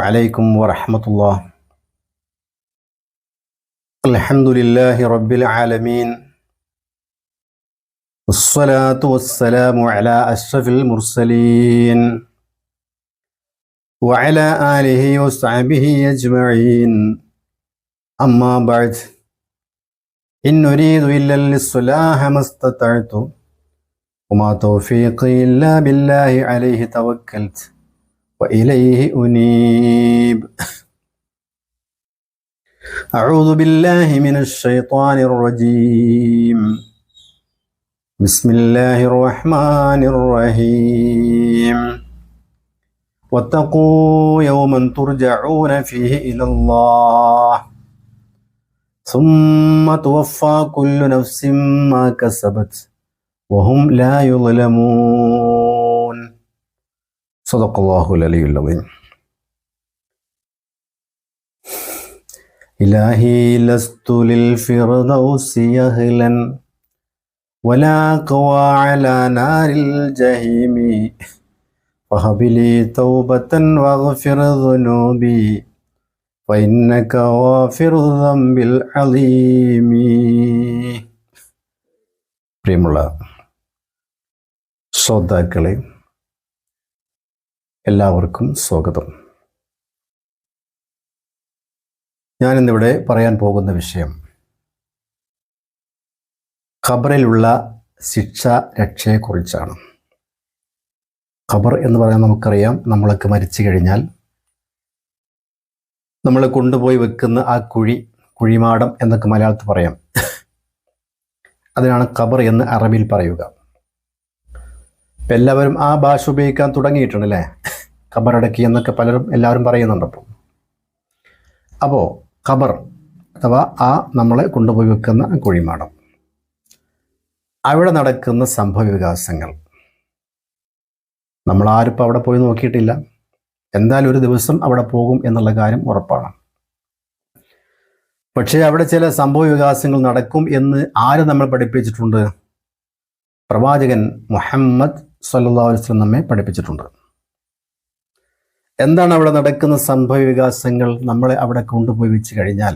وعليكم ورحمة الله. الحمد لله رب العالمين. والصلاة والسلام على أشرف المرسلين. وعلى آله وصحبه أجمعين. أما بعد. إن نريد إلا الصلاح ما استطعت. وما توفيقي إلا بالله عليه توكلت. وإليه أنيب. أعوذ بالله من الشيطان الرجيم. بسم الله الرحمن الرحيم. واتقوا يوما ترجعون فيه إلى الله. ثم توفى كل نفس ما كسبت وهم لا يظلمون. صدق الله العلي العظيم إلهي لست للفردوس يهلا ولا قوى على نار الجحيم فهب لي توبة واغفر ذنوبي فإنك غافر الذنب العظيم പ്രിയമുള്ള ശ്രോതാക്കളെ എല്ലാവർക്കും സ്വാഗതം. ഞാനിന്നിവിടെ പറയാൻ പോകുന്ന വിഷയം ഖബറിലുള്ള ശിക്ഷ രക്ഷയെക്കുറിച്ചാണ്. ഖബർ എന്ന് പറയാൻ നമുക്കറിയാം നമ്മളൊക്കെ മരിച്ചു കഴിഞ്ഞാൽ നമ്മൾ കൊണ്ടുപോയി വെക്കുന്ന ആ കുഴി കുഴിമാടം എന്നൊക്കെ മലയാളത്തിൽ പറയാം. അതിനാണ് ഖബർ എന്ന് അറബിയിൽ പറയുക. ഇപ്പം എല്ലാവരും ആ ഭാഷ ഉപയോഗിക്കാൻ തുടങ്ങിയിട്ടുണ്ട് അല്ലേ ഖബറടക്കി എന്നൊക്കെ പലരും എല്ലാവരും പറയുന്നുണ്ടപ്പോൾ അപ്പോൾ. അപ്പോൾ ഖബർ അഥവാ ആ നമ്മളെ കൊണ്ടുപോയി വെക്കുന്ന കുഴിമാടം. അവിടെ നടക്കുന്ന സംഭവ വികാസങ്ങൾ. നമ്മൾ ആരും ഇപ്പോൾ അവിടെ പോയി നോക്കിയിട്ടില്ല. എന്തായാലും ഒരു ദിവസം അവിടെ പോകും എന്നുള്ള കാര്യം ഉറപ്പാണ്. പക്ഷേ അവിടെ ചില സംഭവ വികാസങ്ങൾ നടക്കും എന്ന് ആര് നമ്മൾ പഠിപ്പിച്ചിട്ടുണ്ട്? പ്രവാചകൻ മുഹമ്മദ് സല്ലാ നമ്മെ പഠിപ്പിച്ചിട്ടുണ്ട്. എന്താണ് അവിടെ നടക്കുന്ന സംഭവ വികാസങ്ങൾ നമ്മളെ അവിടെ കൊണ്ടുപോയി വെച്ച് കഴിഞ്ഞാൽ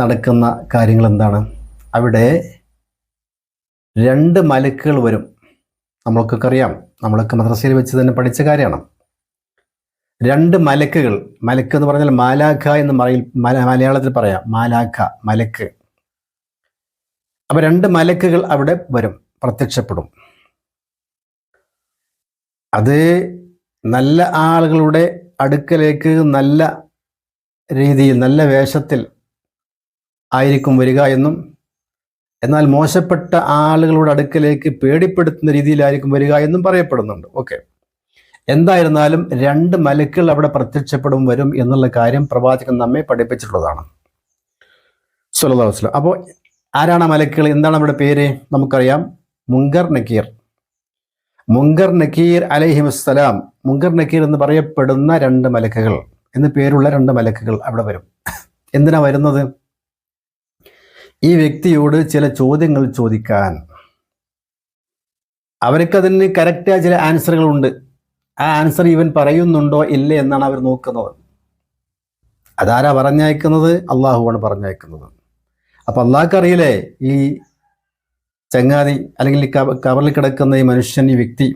നടക്കുന്ന കാര്യങ്ങൾ എന്താണ്? അവിടെ രണ്ട് മലക്കുകൾ വരും. നമ്മൾക്കൊക്കെ അറിയാം. നമ്മളൊക്കെ മദ്രസയിൽ വെച്ച് തന്നെ പഠിച്ച കാര്യമാണ്. രണ്ട് മലക്കുകൾ മലക്ക് എന്ന് പറഞ്ഞാൽ മാലാഖ എന്ന് പറയും മലയാളത്തിൽ പറയാം. മാലാഖ മലക്ക്. അപ്പൊ രണ്ട് മലക്കുകൾ അവിടെ വരും പ്രത്യക്ഷപ്പെടും. അത് നല്ല ആളുകളുടെ അടുക്കലേക്ക് നല്ല രീതിയിൽ നല്ല വേഷത്തിൽ ആയിരിക്കും വരിക എന്നും എന്നാൽ മോശപ്പെട്ട ആളുകളുടെ അടുക്കലേക്ക് പേടിപ്പെടുത്തുന്ന രീതിയിലായിരിക്കും വരിക എന്നും പറയപ്പെടുന്നുണ്ട്. ഓക്കെ. എന്തായിരുന്നാലും രണ്ട് മലക്കുകൾ അവിടെ പ്രത്യക്ഷപ്പെടും വരും എന്നുള്ള കാര്യം പ്രവാചകൻ നമ്മെ പഠിപ്പിച്ചിട്ടുള്ളതാണ്. സുലതാ വസ്ലം അപ്പോൾ ആരാണ് മലക്കുകൾ എന്താണ് അവിടെ പേര്? നമുക്കറിയാം. മുങ്കർ നക്കീർ മുങ്കർ നക്കീർ അലഹിമസ്സലാം. മുങ്കർ നക്കീർ എന്ന് പറയപ്പെടുന്ന രണ്ട് മലക്കുകൾ. എന്ന് പേരുള്ള രണ്ട് മലക്കുകൾ അവിടെ വരും. എന്തിനാ വരുന്നത്? ഈ വ്യക്തിയോട് ചില ചോദ്യങ്ങൾ ചോദിക്കാൻ. അവർക്കതിന് കറക്റ്റായ ചില ആൻസറുകൾ ഉണ്ട് ആ ആൻസർ ഇവൻ പറയുന്നുണ്ടോ ഇല്ലേ എന്നാണ് അവർ നോക്കുന്നത്. അതാരാ പറഞ്ഞയക്കുന്നത്? അള്ളാഹുവാണ് പറഞ്ഞയക്കുന്നത്. അപ്പൊ അള്ളാഹ്ക്ക് അറിയില്ലേ ഈ ചങ്ങാതി അല്ലെങ്കിൽ കവറിൽ കിടക്കുന്ന ഈ മനുഷ്യൻ ഈ വ്യക്തി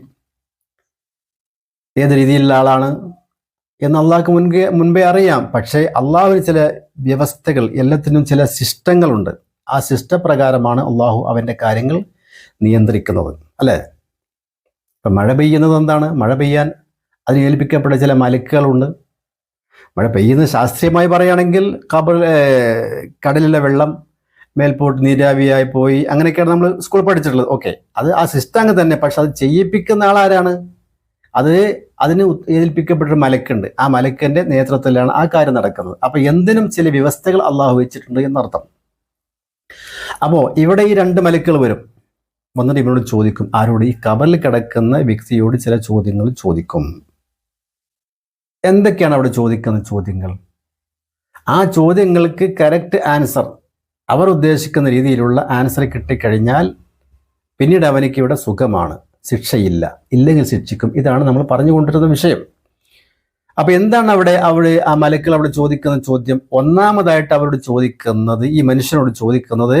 ഏത് രീതിയിലുള്ള ആളാണ് എന്ന് അള്ളാഹ്ക്ക് മുൻപേ മുൻപേ അറിയാം. പക്ഷേ അള്ളാഹുവിന് ചില വ്യവസ്ഥകൾ എല്ലാത്തിനും ചില സിസ്റ്റങ്ങളുണ്ട്. ആ സിസ്റ്റപ്രകാരമാണ് അള്ളാഹു അവന്റെ കാര്യങ്ങൾ നിയന്ത്രിക്കുന്നത്. അല്ലേ? ഇപ്പം മഴ പെയ്യുന്നത് എന്താണ്? മഴ പെയ്യാൻ അതിന് ഏൽപ്പിക്കപ്പെട്ട ചില മലക്കുകളുണ്ട്. മഴ പെയ്യുന്നത് ശാസ്ത്രീയമായി പറയുകയാണെങ്കിൽ കബ കടലിലെ വെള്ളം മേൽപോട്ട് നീരാവിയായി പോയി. അങ്ങനെയൊക്കെയാണ് നമ്മൾ സ്കൂൾ പഠിച്ചിട്ടുള്ളത്. ഓക്കെ അത് ആ സിസ്റ്റം അങ്ങ് തന്നെ. പക്ഷെ അത് ചെയ്യിപ്പിക്കുന്ന ആളാരാണ്? അത് അതിന് ഏൽപ്പിക്കപ്പെട്ടൊരു മലക്കുണ്ട്. ആ മലക്കിന്റെ നേതൃത്വത്തിലാണ് ആ കാര്യം നടക്കുന്നത്. അപ്പൊ എന്തിനും ചില വ്യവസ്ഥകൾ അള്ളാഹു വെച്ചിട്ടുണ്ട് എന്നർത്ഥം. അപ്പോൾ ഇവിടെ ഈ രണ്ട് മലക്കുകൾ വരും. വന്നിട്ട് ഇവരോട് ചോദിക്കും. ആരോട്? ഈ കബറിൽ കിടക്കുന്ന വ്യക്തിയോട് ചില ചോദ്യങ്ങൾ ചോദിക്കും. എന്തൊക്കെയാണ് അവിടെ ചോദിക്കുന്ന ചോദ്യങ്ങൾ? ആ ചോദ്യങ്ങൾക്ക് കറക്റ്റ് ആൻസർ അവർ ഉദ്ദേശിക്കുന്ന രീതിയിലുള്ള ആൻസർ കിട്ടിക്കഴിഞ്ഞാൽ പിന്നീട് അവനിക്ക് ഇവിടെ സുഖമാണ് ശിക്ഷയില്ല ഇല്ലെങ്കിൽ ശിക്ഷിക്കും. ഇതാണ് നമ്മൾ പറഞ്ഞുകൊണ്ടിരുന്ന വിഷയം. അപ്പൊ എന്താണ് അവിടെ അവിടെ ആ മലക്കൾ അവിടെ ചോദിക്കുന്ന ചോദ്യം? ഒന്നാമതായിട്ട് അവരോട് ചോദിക്കുന്നത് ഈ മനുഷ്യനോട് ചോദിക്കുന്നത്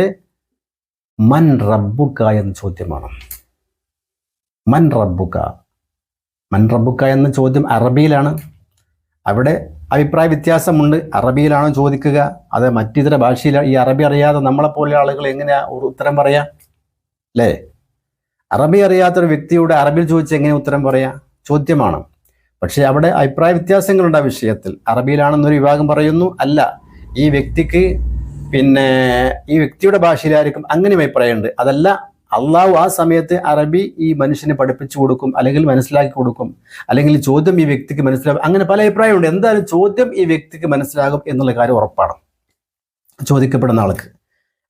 മൻ റബ്ബുക്ക എന്ന ചോദ്യമാണ്. മൻ റബ്ബുക്ക മൻ റബ്ബുക്ക എന്ന ചോദ്യം അറബിയിലാണ്. അവിടെ അഭിപ്രായ വ്യത്യാസമുണ്ട്. അറബിയിലാണോ ചോദിക്കുക? അത് മറ്റിതര ഭാഷയിൽ ഈ അറബി അറിയാതെ നമ്മളെപ്പോലെ ആളുകൾ എങ്ങനെയാ ഉത്തരം പറയാ? അല്ലേ? അറബി അറിയാത്തൊരു വ്യക്തിയോട് അറബിയിൽ ചോദിച്ച് എങ്ങനെ ഉത്തരം പറയാ? ചോദ്യമാണ്. പക്ഷേ അവിടെ അഭിപ്രായ വ്യത്യാസങ്ങളുണ്ട് ആ വിഷയത്തിൽ. അറബിയിലാണെന്നൊരു വിഭാഗം പറയുന്നു. അല്ല ഈ വ്യക്തിക്ക് പിന്നെ ഈ വ്യക്തിയുടെ ഭാഷയിലായിരിക്കും അങ്ങനെ അഭിപ്രായമുണ്ട്. അതല്ല അള്ളാഹു ആ സമയത്ത് അറബി ഈ മനുഷ്യനെ പഠിപ്പിച്ചു കൊടുക്കും അല്ലെങ്കിൽ മനസ്സിലാക്കി കൊടുക്കും അല്ലെങ്കിൽ ചോദ്യം ഈ വ്യക്തിക്ക് മനസ്സിലാകും അങ്ങനെ പല അഭിപ്രായമുണ്ട്. എന്തായാലും ചോദ്യം ഈ വ്യക്തിക്ക് മനസ്സിലാകും എന്നുള്ള കാര്യം ഉറപ്പാണ്. ചോദിക്കപ്പെടുന്ന ആൾക്ക്.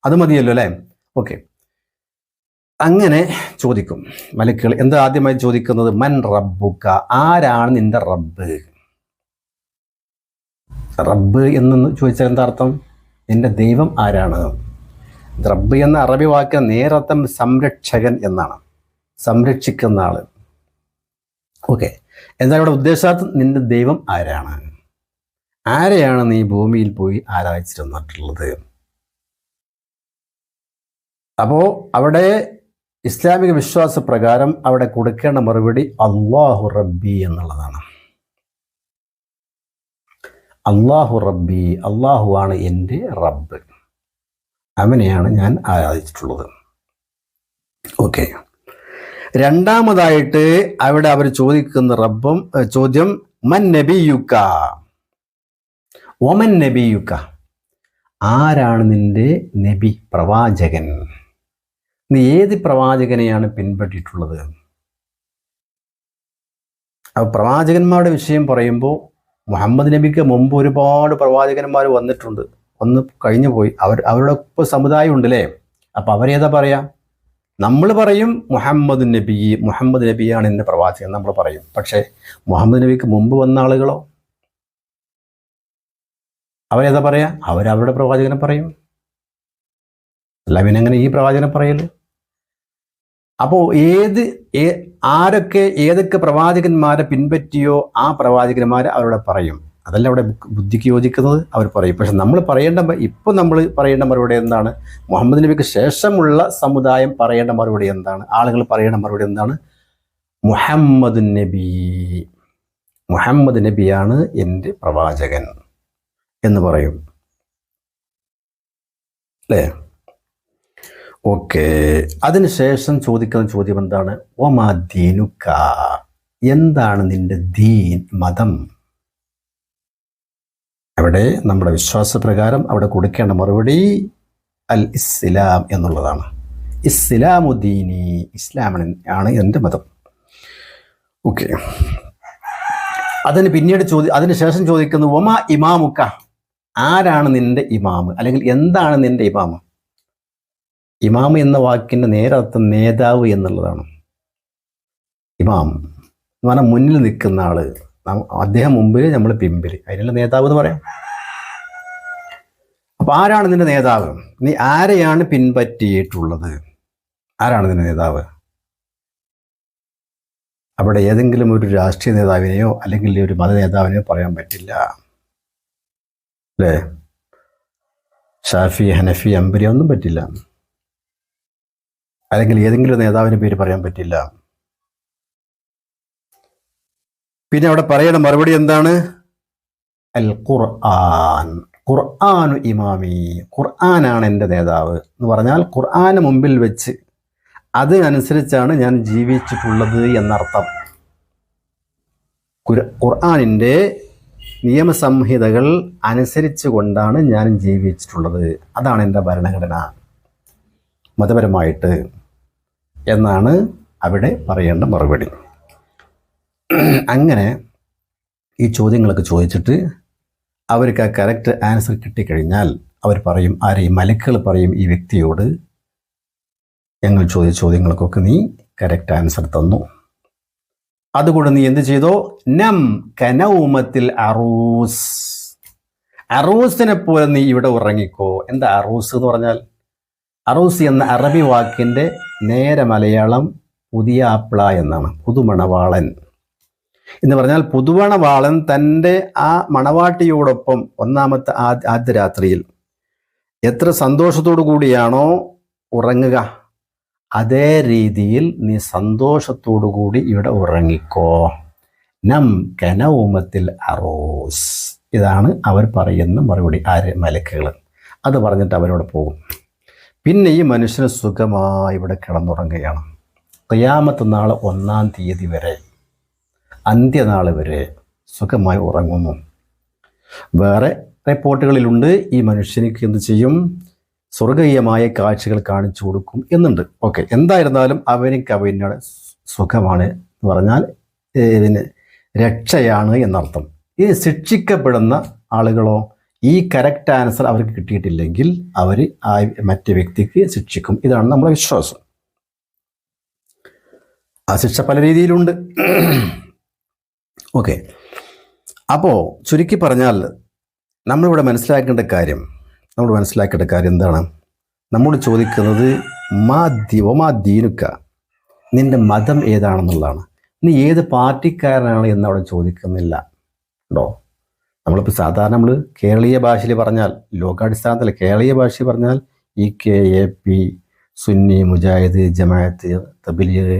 അത് മതിയല്ലോ അല്ലേ? ഓക്കെ. അങ്ങനെ ചോദിക്കും മലക്കുകൾ എന്താ ആദ്യമായി ചോദിക്കുന്നത്? മൻ റബ്ബുക്ക ആരാണ് നിന്റെ റബ്ബ്? റബ്ബ് എന്ന് ചോദിച്ചാൽ എന്താ അർത്ഥം? നിന്റെ ദൈവം ആരാണ്? റബ്ബ് എന്ന അറബി വാക്ക് നേരത്തം സംരക്ഷകൻ എന്നാണ്. സംരക്ഷിക്കുന്ന ആൾ. ഓക്കെ. എന്നാൽ ഇവിടെ ഉദ്ദേശാർത്ഥം? നിന്റെ ദൈവം ആരാണ്? ആരെയാണ് നീ ഭൂമിയിൽ പോയി ആരാധിച്ചിരുന്നിട്ടുള്ളത്? അപ്പോ അവിടെ ഇസ്ലാമിക വിശ്വാസ പ്രകാരം അവിടെ കൊടുക്കേണ്ട മറുപടി അള്ളാഹു റബ്ബി എന്നുള്ളതാണ്. അള്ളാഹു റബ്ബി അള്ളാഹു ആണ് എന്റെ റബ്ബ്. അവനെയാണ് ഞാൻ ആരാധിച്ചിട്ടുള്ളത്. ഓക്കെ രണ്ടാമതായിട്ട് അവിടെ അവർ ചോദിക്കുന്ന റബ്ബും ചോദ്യം മൻ നബിയുക്ക. ഒമൻ നബിയുക്ക. ആരാണ് നിന്റെ നബി പ്രവാചകൻ? നീ ഏത് പ്രവാചകനെയാണ് പിൻപറ്റിയിട്ടുള്ളത്? പ്രവാചകന്മാരുടെ വിഷയം പറയുമ്പോൾ മുഹമ്മദ് നബിക്ക് മുമ്പ് ഒരുപാട് പ്രവാചകന്മാർ വന്നിട്ടുണ്ട്. ഒന്ന് കഴിഞ്ഞു പോയി. അവർ അവരുടെ ഇപ്പോൾ സമുദായം ഉണ്ടല്ലേ? അപ്പോൾ അപ്പൊ അവരേതാ പറയാ? നമ്മൾ പറയും മുഹമ്മദ് നബി മുഹമ്മദ് നബിയാണ് എന്റെ പ്രവാചകൻ നമ്മൾ പറയും. പക്ഷേ മുഹമ്മദ് നബിക്ക് മുമ്പ് വന്ന ആളുകളോ? അവരേതാ പറയാ? അവരവരുടെ പ്രവാചകനെ പറയും. അല്ല പിന്നെ എങ്ങനെ ഈ പ്രവാചകനെ പറയൽ? അപ്പോൾ ഏത് ആരൊക്കെ ഏതൊക്കെ പ്രവാചകന്മാരെ പിൻപറ്റിയോ ആ പ്രവാചകന്മാരെ അവരോട് പറയും. അതല്ല അവിടെ ബുദ്ധിക്ക് യോജിക്കുന്നത് അവർ പറയും. പക്ഷെ നമ്മൾ പറയേണ്ട ഇപ്പം നമ്മൾ പറയേണ്ട മറുപടി എന്താണ്? മുഹമ്മദ് നബിക്ക് ശേഷമുള്ള സമുദായം പറയേണ്ട മറുപടി എന്താണ്? ആളുകൾ പറയേണ്ട മറുപടി എന്താണ്? മുഹമ്മദ് നബി. മുഹമ്മദ് നബിയാണ് എന്റെ പ്രവാചകൻ എന്ന് പറയും. അല്ലേ? ഓക്കെ. അതിനുശേഷം ചോദിക്കുന്ന ചോദ്യം എന്താണ്? ഒമാ ദീനുക്ക. എന്താണ് നിന്റെ ദീൻ മതം? അവിടെ നമ്മുടെ വിശ്വാസപ്രകാരം അവിടെ കൊടുക്കേണ്ട മറുപടി അൽ ഇസ്ലാം എന്നുള്ളതാണ് ഇസ്ലാമുദ്ദീനി ഇസ്ലാമാണ് ആണ് എന്റെ മതം. ഓക്കെ. അതിന് പിന്നീട് ചോദി അതിനുശേഷം ചോദിക്കുന്നു ഒമാ ഇമാമുക്ക? ആരാണ് നിന്റെ ഇമാമ്? അല്ലെങ്കിൽ എന്താണ് നിന്റെ ഇമാമ്? ഇമാമ് എന്ന വാക്കിന്റെ നേരർത്ഥം നേതാവ് എന്നുള്ളതാണ്. ഇമാം എന്ന് പറഞ്ഞാൽ മുന്നിൽ നിൽക്കുന്ന ആൾ. അദ്ദേഹം മുമ്പിൽ നമ്മൾ പിമ്പിൽ അതിനുള്ള നേതാവ് എന്ന് പറയാം. അപ്പൊ ആരാണ് നിന്റെ നേതാവ്? നീ ആരെയാണ് പിൻപറ്റിയിട്ടുള്ളത്? ആരാണ് നിന്റെ നേതാവ്? അവിടെ ഏതെങ്കിലും ഒരു രാഷ്ട്രീയ നേതാവിനെയോ അല്ലെങ്കിൽ ഒരു മത നേതാവിനെയോ പറയാൻ പറ്റില്ല. അല്ലേ? ഷാഫി ഹനഫി അംബരി ഒന്നും പറ്റില്ല. അല്ലെങ്കിൽ ഏതെങ്കിലും നേതാവിന്റെ പേര് പറയാൻ പറ്റില്ല. പിന്നെ അവിടെ പറയണ മറുപടി എന്താണ്? അൽ ഖുർആൻ ഖുർആാനു ഇമാമി. ഖുർആനാണ് എന്റെ നേതാവ് എന്ന് പറഞ്ഞാൽ ഖുർആന് മുമ്പിൽ വെച്ച് അത് അനുസരിച്ചാണ് ഞാൻ ജീവിച്ചിട്ടുള്ളത് എന്നർത്ഥം. ഖുർആാനിന്റെ നിയമസംഹിതകൾ അനുസരിച്ച് കൊണ്ടാണ് ഞാൻ ജീവിച്ചിട്ടുള്ളത്. അതാണ് എന്റെ ഭരണഘടന മതപരമായിട്ട് എന്നാണ് അവിടെ പറയേണ്ട മറുപടി. അങ്ങനെ ഈ ചോദ്യങ്ങളൊക്കെ ചോദിച്ചിട്ട് അവർക്ക് ആ കറക്റ്റ് ആൻസർ കിട്ടിക്കഴിഞ്ഞാൽ അവർ പറയും ആരെയും മലക്കുകൾ പറയും ഈ വ്യക്തിയോട് ഞങ്ങൾ ചോദിച്ച ചോദ്യങ്ങൾക്കൊക്കെ നീ കറക്റ്റ് ആൻസർ തന്നു. അതുകൊണ്ട് നീ എന്ത് ചെയ്തോ? നം കനൗമത്തിൽ അറൂസ്. അറൂസിനെ പോലെ നീ ഇവിടെ ഉറങ്ങിക്കോ. എന്താ അറൂസ് എന്ന് പറഞ്ഞാൽ? അറൂസ് എന്ന അറബി വാക്കിന്റെ നേരെ മലയാളം പുതിയ ആപ്പിള എന്നാണ് പുതുമണവാളൻ. എന്ന് പറഞ്ഞാൽ പുതുവണവാളൻ തന്റെ ആ മണവാട്ടിയോടൊപ്പം ഒന്നാമത്തെ ആദ്യ രാത്രിയിൽ എത്ര സന്തോഷത്തോടു കൂടിയാണോ ഉറങ്ങുക. അതേ രീതിയിൽ നീ സന്തോഷത്തോടു കൂടി ഇവിടെ ഉറങ്ങിക്കോ. നം കനൗമത്തിൽ അറോസ്. ഇതാണ് അവർ പറയുന്ന മറുപടി ആര് മലക്കുകൾ. അത് പറഞ്ഞിട്ട് അവരോട് പോകും. പിന്നെ ഈ മനുഷ്യന് സുഖമായി ഇവിടെ കിടന്നുറങ്ങുകയാണ്. ഖിയാമത്ത് നാൾ ഒന്നാം തീയതി വരെ അന്ത്യനാൾ വരെ സുഖമായി ഉറങ്ങുന്നു. വേറെ റിപ്പോർട്ടുകളിലുണ്ട് ഈ മനുഷ്യനിക്ക് എന്ത് ചെയ്യും? സ്വർഗീയമായ കാഴ്ചകൾ കാണിച്ചു കൊടുക്കും എന്നുണ്ട്. ഓക്കെ എന്തായിരുന്നാലും അവനിക്ക് അവനോട് സുഖമാണ് എന്ന് പറഞ്ഞാൽ ഇതിന് രക്ഷയാണ് എന്നർത്ഥം. ഈ ശിക്ഷിക്കപ്പെടുന്ന ആളുകളോ ഈ കറക്റ്റ് ആൻസർ അവർക്ക് കിട്ടിയിട്ടില്ലെങ്കിൽ അവർ ആ മറ്റേ വ്യക്തിക്ക് ശിക്ഷിക്കും. ഇതാണ് നമ്മുടെ വിശ്വാസം. ആ ശിക്ഷ പല രീതിയിലുണ്ട്. ഓക്കെ അപ്പോൾ ചുരുക്കി പറഞ്ഞാൽ നമ്മളിവിടെ മനസ്സിലാക്കേണ്ട കാര്യം നമ്മൾ മനസ്സിലാക്കേണ്ട കാര്യം എന്താണ്? നമ്മൾ ചോദിക്കുന്നത് മാ ദിവ മാ ദീനുക്ക നിന്റെ മതം ഏതാണെന്നുള്ളതാണ്. നീ ഏത് പാർട്ടിക്കാരനാണ് എന്ന് അവിടെ ചോദിക്കുന്നില്ല. ഉണ്ടോ? നമ്മളിപ്പോൾ സാധാരണ നമ്മൾ കേരളീയ ഭാഷയിൽ പറഞ്ഞാൽ ലോകാടിസ്ഥാനത്തിൽ കേരളീയ ഭാഷയിൽ പറഞ്ഞാൽ E K A P Sunni Mujahid Jamaat Tabligh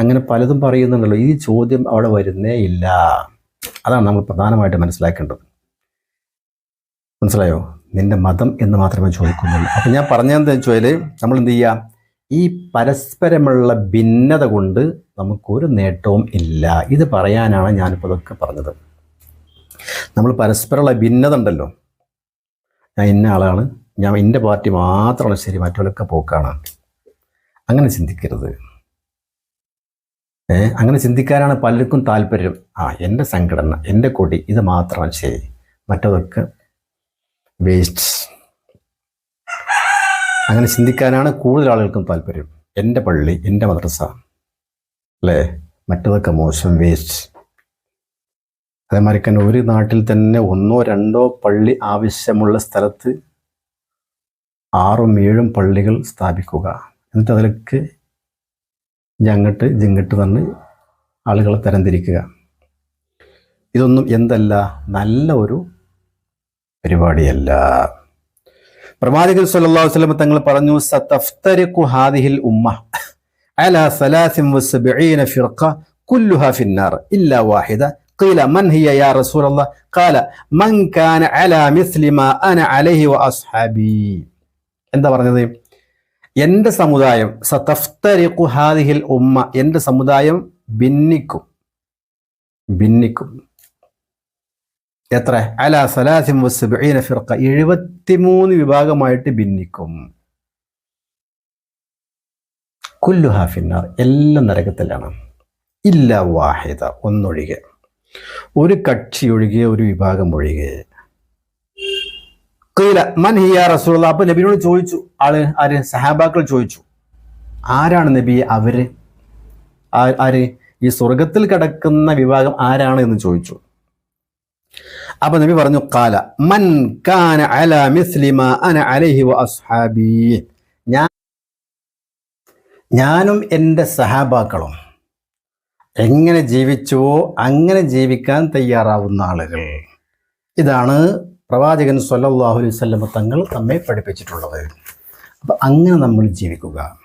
അങ്ങനെ പലതും പറയുന്നുണ്ടല്ലോ. ഈ ചോദ്യം അവിടെ വരുന്നേ ഇല്ല. അതാണ് നമ്മൾ പ്രധാനമായിട്ട് മനസ്സിലാക്കേണ്ടത്. മനസ്സിലായോ? നിന്റെ മതം എന്ന് മാത്രമേ ചോദിക്കുന്നുള്ളൂ. അപ്പം ഞാൻ പറഞ്ഞതെന്ന് വെച്ചാൽ നമ്മൾ എന്ത് ചെയ്യുക ഈ പരസ്പരമുള്ള ഭിന്നത കൊണ്ട് നമുക്കൊരു നേട്ടവും ഇല്ല. ഇത് പറയാനാണ് ഞാനിപ്പോൾ ഇതൊക്കെ പറഞ്ഞത്. നമ്മൾ പരസ്പരമുള്ള ഭിന്നത ഉണ്ടല്ലോ. ഞാൻ ഇന്ന ആളാണ്. ഞാൻ എന്റെ പാർട്ടി മാത്രമാണ് ശരി മറ്റുള്ളൊക്കെ പോക്കാണ്. അങ്ങനെ ചിന്തിക്കരുത്. അങ്ങനെ ചിന്തിക്കാനാണ് പലർക്കും താല്പര്യം. ആ എന്റെ സംഘടന എന്റെ കൊടി ഇത് മാത്രമാണ് ശരി. മറ്റതൊക്കെ വേസ്റ്റ് അങ്ങനെ ചിന്തിക്കാനാണ് കൂടുതൽ ആളുകൾക്കും താല്പര്യം. എന്റെ പള്ളി എന്റെ മദ്രസ അല്ലേ? മറ്റതൊക്കെ മോശം വേസ്റ്റ് അതേമാതിരി തന്നെ ഒരു നാട്ടിൽ തന്നെ ഒന്നോ രണ്ടോ പള്ളി ആവശ്യമുള്ള സ്ഥലത്ത് ആറും ഏഴും പള്ളികൾ സ്ഥാപിക്കുക. എന്നിട്ട് അതിലേക്ക് ജങ്ങട്ട് ജിങ്ങട്ട് തന്നെ ആളുകളെ തരംതിരിക്കുക ഇതൊന്നും എന്തല്ല നല്ല ഒരു പരിപാടിയല്ല പ്രവാചകൻ സല്ലല്ലാഹു അലൈഹി വസല്ലം തങ്ങൾ പറഞ്ഞു സതഫ്തരിഖു ഹാദിഹിൽ ഉമ്മ അലാ സലാസിൻ വസബഈന ഫിർഖ കുല്ലുഹാ ഫിന്നാർ ഇല്ലാ വാഹിദ قيل من هي يا رسول الله قال من كان على مثل ما انا عليه واصحابي എന്താ പറഞ്ഞത് എന്റെ സമുദായം സതഫ്തരിഖു ഹാദിഹിൽ ഉമ്മ എന്റെ സമുദായം ഭിന്നിക്കും. ഭിന്നിക്കും. എത്ര? അല സലാസിം വസ്ബീന ഫിർക്ക എഴുപത്തിമൂന്ന് വിഭാഗമായിട്ട് ഭിന്നിക്കും. കുല്ലു ഹാഫിന്നാർ എല്ലാം നരകത്തിലാണ്. ഇല്ല വാഹിദ. ഒന്നൊഴികെ. ഒരു കക്ഷി ഒഴികെ ഒരു വിഭാഗം ഒഴികെ. കീല മൻ ഹിയ റസൂള്ള അപ്പൊ നബിനോട് ചോദിച്ചു. ആൾ ആര്? സഹാബാക്കൾ ചോദിച്ചു. ആരാണ് നബി? അവർ? ആര്? ഈ സ്വർഗത്തിൽ കിടക്കുന്ന വിഭാഗം ആരാണ് എന്ന് ചോദിച്ചു. അപ്പൊ നബി പറഞ്ഞു കാല മൻ കാന അന വ അസ്ഹാബി. ഞാൻ ഞാനും എന്റെ സഹാബാക്കളും എങ്ങനെ ജീവിച്ചുവോ അങ്ങനെ ജീവിക്കാൻ തയ്യാറാവുന്ന ആളുകൾ. ഇതാണ് പ്രവാചകൻ സല്ലല്ലാഹു അലൈഹി സ്വല്ലം തങ്ങൾ നമ്മെ പഠിപ്പിച്ചിട്ടുള്ളത്. അപ്പം അങ്ങനെ നമ്മൾ ജീവിക്കുക.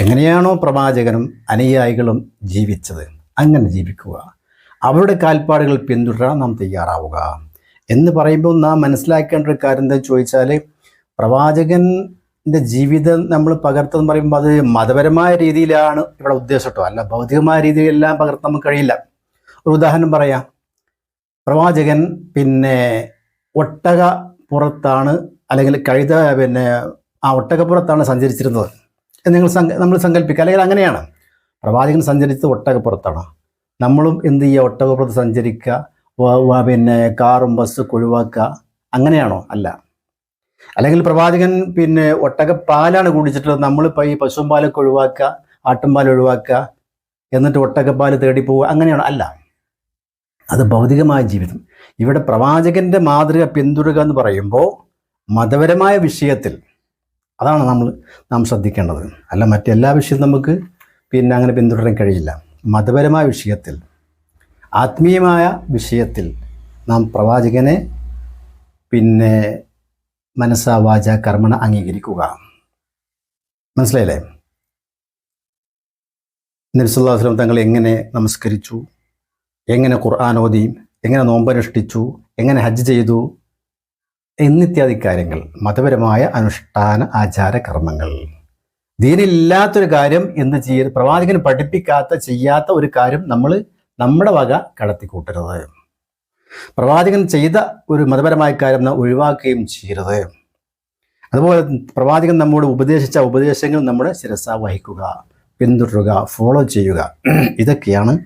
എങ്ങനെയാണോ പ്രവാചകനും അനുയായികളും ജീവിച്ചത് അങ്ങനെ ജീവിക്കുക. അവരുടെ കാൽപ്പാടുകൾ പിന്തുടരാൻ നാം തയ്യാറാവുക. എന്ന് പറയുമ്പോൾ നാം മനസ്സിലാക്കേണ്ട ഒരു കാര്യം എന്താ ചോദിച്ചാൽ പ്രവാചകന്റെ ജീവിതം നമ്മൾ പകർത്തെന്ന് പറയുമ്പോൾ അത് മതപരമായ രീതിയിലാണ് ഇവിടെ ഉദ്ദേശം കേട്ടോ. അല്ല ഭൗതികമായ രീതിയിലെല്ലാം പകർത്താൻ നമുക്ക് കഴിയില്ല. ഒരു ഉദാഹരണം പറയാം. പ്രവാചകൻ പിന്നെ ഒട്ടക പുറത്താണ് അല്ലെങ്കിൽ കഴുത പിന്നെ ആ ഒട്ടകപ്പുറത്താണ് സഞ്ചരിച്ചിരുന്നത്. എന്ന് നിങ്ങൾ നമ്മൾ സങ്കല്പിക്കുക. അല്ലെങ്കിൽ അങ്ങനെയാണ്. പ്രവാചകൻ സഞ്ചരിച്ചത് ഒട്ടകപ്പുറത്താണ് നമ്മളും എന്ത് ചെയ്യുക? ഒട്ടകപ്പുറത്ത് സഞ്ചരിക്കുക. പിന്നെ കാറും ബസ്സൊക്കെ ഒഴിവാക്കുക. അങ്ങനെയാണോ? അല്ല. അല്ലെങ്കിൽ പ്രവാചകൻ പിന്നെ ഒട്ടകപ്പാലാണ് കുടിച്ചിട്ടുള്ളത്. നമ്മളിപ്പോൾ ഈ പശുവും പാലൊക്കെ ഒഴിവാക്കുക ആട്ടുംപാൽ ഒഴിവാക്കുക. എന്നിട്ട് ഒട്ടകപ്പാൽ തേടി പോവുക. അങ്ങനെയാണോ? അല്ല. അത് ഭൗതികമായ ജീവിതം. ഇവിടെ പ്രവാചകന്റെ മാതൃക പിന്തുടരുക എന്ന് പറയുമ്പോൾ മതപരമായ വിഷയത്തിൽ അതാണ് നമ്മൾ നാം ശ്രദ്ധിക്കേണ്ടത്. അല്ല മറ്റെല്ലാ വിഷയവും നമുക്ക് പിന്നെ അങ്ങനെ പിന്തുടരാൻ കഴിയില്ല. മതപരമായ വിഷയത്തിൽ ആത്മീയമായ വിഷയത്തിൽ നാം പ്രവാചകനെ പിന്നെ മനസ്സാ വാച കർമ്മണ അംഗീകരിക്കുക. മനസ്സിലായില്ലേ? നബിസുല്ലാ വസ്ലം തങ്ങൾ എങ്ങനെ നമസ്കരിച്ചു? എങ്ങനെ ഖുർആൻ ഓതി എങ്ങനെ നോമ്പനുഷ്ഠിച്ചു എങ്ങനെ ഹജ്ജ് ചെയ്തു എന്നിത്യാദി കാര്യങ്ങൾ മതപരമായ അനുഷ്ഠാന ആചാര കർമ്മങ്ങൾ. ദീനില്ലാത്തൊരു കാര്യം എന്ത് ചെയ്യ പ്രവാചകൻ പഠിപ്പിക്കാത്ത ചെയ്യാത്ത ഒരു കാര്യം നമ്മൾ നമ്മുടെ വക കടത്തിക്കൂട്ടരുത്. പ്രവാചകൻ ചെയ്ത ഒരു മതപരമായ കാര്യം നാം ഒഴിവാക്കുകയും ചെയ്യരുത്. അതുപോലെ പ്രവാചകൻ നമ്മോട് ഉപദേശിച്ച ഉപദേശങ്ങൾ നമ്മുടെ ശിരസ വഹിക്കുക പിന്തുടരുക ഫോളോ ചെയ്യുക. ഇതൊക്കെയാണ്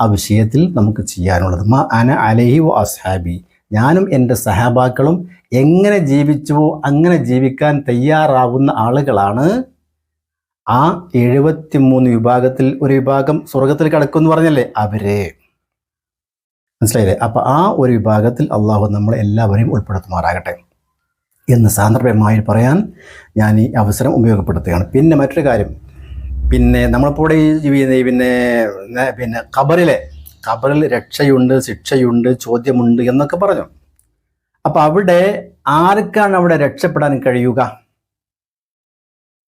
ആ വിഷയത്തിൽ നമുക്ക് ചെയ്യാനുള്ളത്. മാ അന അലഹി വ അസ്ഹാബി. ഞാനും എന്റെ സഹാബാക്കളും എങ്ങനെ ജീവിച്ചുവോ അങ്ങനെ ജീവിക്കാൻ തയ്യാറാവുന്ന ആളുകളാണ്. ആ എഴുപത്തിമൂന്ന് വിഭാഗത്തിൽ ഒരു വിഭാഗം സ്വർഗത്തിൽ കിടക്കും എന്ന് പറഞ്ഞല്ലേ? അവരെ. മനസ്സിലായില്ലേ? അപ്പോൾ ആ ഒരു വിഭാഗത്തിൽ അള്ളാഹു നമ്മൾ എല്ലാവരെയും ഉൾപ്പെടുത്തുമാറാകട്ടെ. എന്ന് സാന്ദർഭ്യമായി പറയാൻ ഞാൻ ഈ അവസരം ഉപയോഗപ്പെടുത്തുകയാണ്. പിന്നെ മറ്റൊരു കാര്യം. പിന്നെ നമ്മളിപ്പോൾ ഈ ജീവി- പിന്നെ പിന്നെ ഖബറിലെ ഖബറിൽ രക്ഷയുണ്ട് ശിക്ഷയുണ്ട് ചോദ്യമുണ്ട് എന്നൊക്കെ പറഞ്ഞു. അപ്പൊ അവിടെ ആർക്കാണ് അവിടെ രക്ഷപ്പെടാൻ കഴിയുക?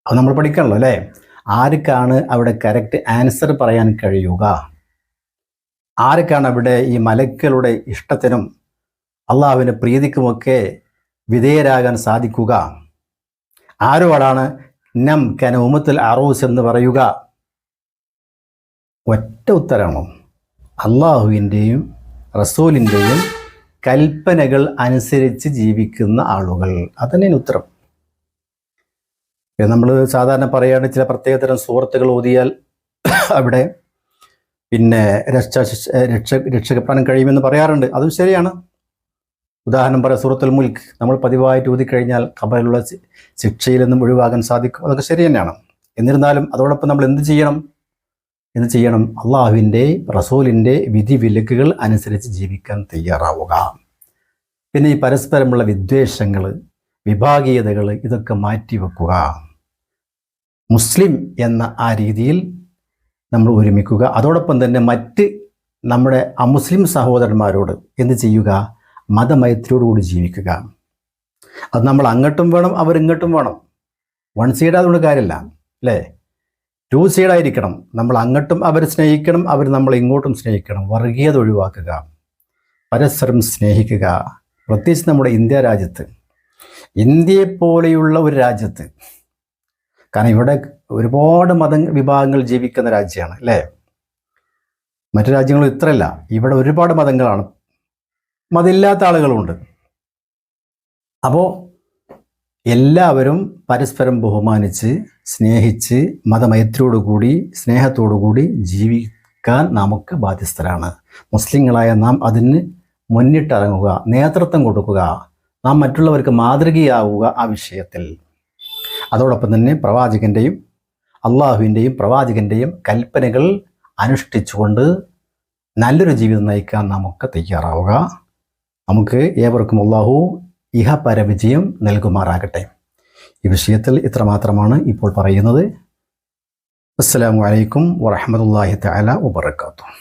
അത് നമ്മൾ പഠിക്കണല്ലോ അല്ലേ? ആർക്കാണ് അവിടെ കറക്റ്റ് ആൻസർ പറയാൻ കഴിയുക? ആർക്കാണ് അവിടെ ഈ മലക്കളുടെ ഇഷ്ടത്തിനും അള്ളാഹുവിന്റെ പ്രീതിക്കുമൊക്കെ വിധേയരാകാൻ സാധിക്കുക? ആരോടാണ് നം കന ഉമത്തുൽ അറൂസ് എന്ന് പറയുക. ഒറ്റ ഉത്തരമാണ് അള്ളാഹുവിന്റെയും റസൂലിന്റെയും കൽപ്പനകൾ അനുസരിച്ച് ജീവിക്കുന്ന ആളുകൾ. അതന്നെ ഉത്തരം. നമ്മൾ സാധാരണ പറയുകയാണ് ചില പ്രത്യേകതരം സുഹൃത്തുക്കൾ ഓതിയാൽ അവിടെ പിന്നെ രക്ഷ രക്ഷ രക്ഷപ്പെടാൻ കഴിയുമെന്ന് പറയാറുണ്ട്. അതും ശരിയാണ്. ഉദാഹരണം പറയാം സൂറത്തുൽ മുൽക്ക് നമ്മൾ പതിവായിട്ട് ഊതിക്കഴിഞ്ഞാൽ കഴിഞ്ഞാൽ കബറിലുള്ള ശിക്ഷയിൽ നിന്നും ഒഴിവാകാൻ സാധിക്കും. അതൊക്കെ ശരി തന്നെയാണ്. എന്നിരുന്നാലും അതോടൊപ്പം നമ്മൾ എന്ത് ചെയ്യണം? എന്ത് ചെയ്യണം? അള്ളാഹുവിന്റെ റസൂലിന്റെ വിധി വിലക്കുകൾ അനുസരിച്ച് ജീവിക്കാൻ തയ്യാറാവുക. പിന്നെ ഈ പരസ്പരമുള്ള വിദ്വേഷങ്ങൾ വിഭാഗീയതകൾ ഇതൊക്കെ മാറ്റിവെക്കുക മുസ്ലിം എന്ന ആ രീതിയിൽ നമ്മൾ ഒരുമിക്കുക. അതോടൊപ്പം തന്നെ മറ്റ് നമ്മുടെ അമുസ്ലിം സഹോദരന്മാരോട് എന്ത് ചെയ്യുക? മതമൈത്രിയോടുകൂടി ജീവിക്കുക. അത് നമ്മൾ അങ്ങോട്ടും വേണം അവർ ഇങ്ങോട്ടും വേണം. വൺ സൈഡ് അതുകൊണ്ട് കാര്യമില്ല അല്ലേ? ടു സൈഡായിരിക്കണം നമ്മൾ അങ്ങോട്ടും അവർ സ്നേഹിക്കണം അവർ നമ്മൾ ഇങ്ങോട്ടും സ്നേഹിക്കണം. വർഗീയത ഒഴിവാക്കുക. പരസ്പരം സ്നേഹിക്കുക. പ്രത്യേകിച്ച് നമ്മുടെ ഇന്ത്യ രാജ്യത്ത്. ഇന്ത്യയെ പോലെയുള്ള ഒരു രാജ്യത്ത്. കാരണം ഇവിടെ ഒരുപാട് മത വിഭാഗങ്ങൾ ജീവിക്കുന്ന രാജ്യമാണ് അല്ലേ? മറ്റു രാജ്യങ്ങളും ഇത്രയല്ല. ഇവിടെ ഒരുപാട് മതങ്ങളാണ്. മതമില്ലാത്ത ആളുകളുണ്ട്. അപ്പോൾ എല്ലാവരും പരസ്പരം ബഹുമാനിച്ച് സ്നേഹിച്ച് മതമൈത്രിയോടുകൂടി സ്നേഹത്തോടുകൂടി ജീവിക്കാൻ നമുക്ക് ബാധ്യസ്ഥരാണ്. മുസ്ലിങ്ങളായ നാം അതിന് മുന്നിട്ടിറങ്ങുക നേതൃത്വം കൊടുക്കുക നാം മറ്റുള്ളവർക്ക് മാതൃകയാവുക ആ വിഷയത്തിൽ. അതോടൊപ്പം തന്നെ പ്രവാചകന്റെയും അള്ളാഹുവിന്റെയും പ്രവാചകന്റെയും കൽപ്പനകൾ അനുഷ്ഠിച്ചുകൊണ്ട് നല്ലൊരു ജീവിതം നയിക്കാൻ നമുക്ക് തയ്യാറാവുക. നമുക്ക് ഏവർക്കും അള്ളാഹു ഇഹ പരവിജയം നൽകുമാറാകട്ടെ. ഈ വിഷയത്തിൽ ഇത്രമാത്രമാണ് ഇപ്പോൾ പറയുന്നത്. അസ്സലാമു അലൈക്കും വറഹമത്തല്ലാഹി തആല വബറകാതുഹു.